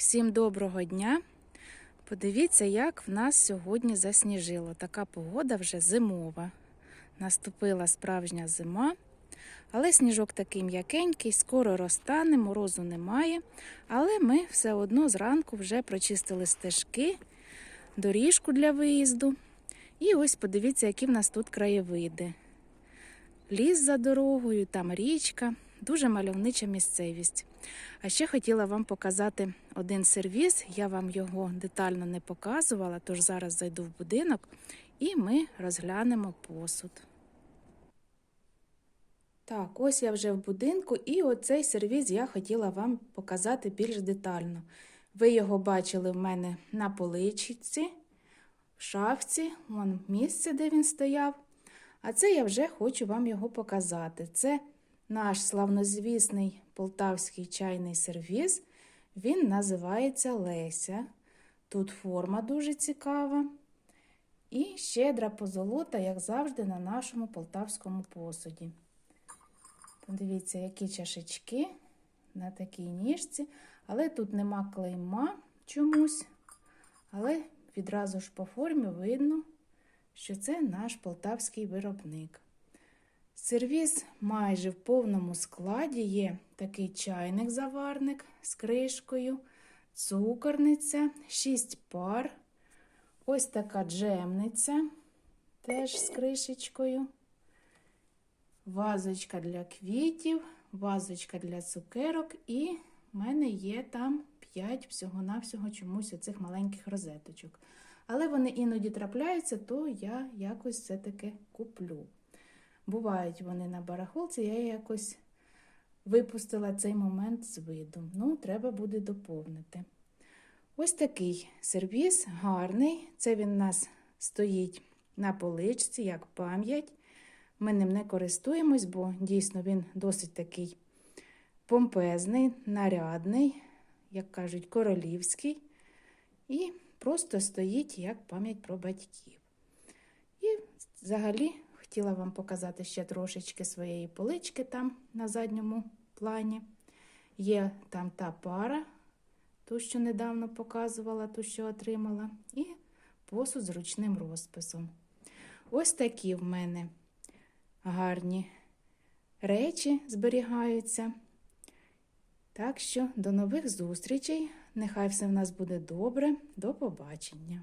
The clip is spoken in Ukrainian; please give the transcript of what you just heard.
Всім доброго дня! Подивіться, як в нас сьогодні засніжило. Така погода вже зимова. Наступила справжня зима, але сніжок такий м'якенький, скоро розтане, морозу немає. Але ми все одно зранку вже прочистили стежки, доріжку для виїзду. І ось подивіться, які в нас тут краєвиди. Ліс за дорогою, там річка, дуже мальовнича місцевість. А ще хотіла вам показати один сервіс. Я вам його детально не показувала, тож зараз зайду в будинок і ми розглянемо посуд. Так, ось я вже в будинку, і оцей сервіс я хотіла вам показати більш детально. Ви його бачили в мене на поличці, в шафці, вон місце, де він стояв. А це я вже хочу вам його показати. Це наш славнозвісний полтавський чайний сервіс. Він називається Леся. Тут форма дуже цікава. І щедра позолота, як завжди, на нашому полтавському посуді. Подивіться, які чашечки на такій ніжці. Але тут нема клейма чомусь. Але відразу ж по формі видно, що це наш полтавський виробник. Сервіс майже в повному складі є такий чайник-заварник з кришкою, цукорниця, 6 пар, ось така джемниця теж з кришечкою, вазочка для квітів, вазочка для цукерок, і в мене є там 5 всього-навсього чомусь оцих маленьких розеточок. Але вони іноді трапляються, то я якось все-таки куплю. Бувають вони на барахолці, я якось випустила цей момент з виду. Ну, треба буде доповнити. Ось такий сервіс гарний. Це він у нас стоїть на поличці, як пам'ять. Ми ним не користуємось, бо дійсно він досить такий помпезний, нарядний, як кажуть, королівський. І просто стоїть як пам'ять про батьків. І взагалі хотіла вам показати ще трошечки своєї полички там на задньому плані. Є там та пара, ту, що недавно показувала, ту, що отримала, і посуд з ручним розписом. Ось такі в мене гарні речі зберігаються. Так що до нових зустрічей. Нехай все в нас буде добре. До побачення.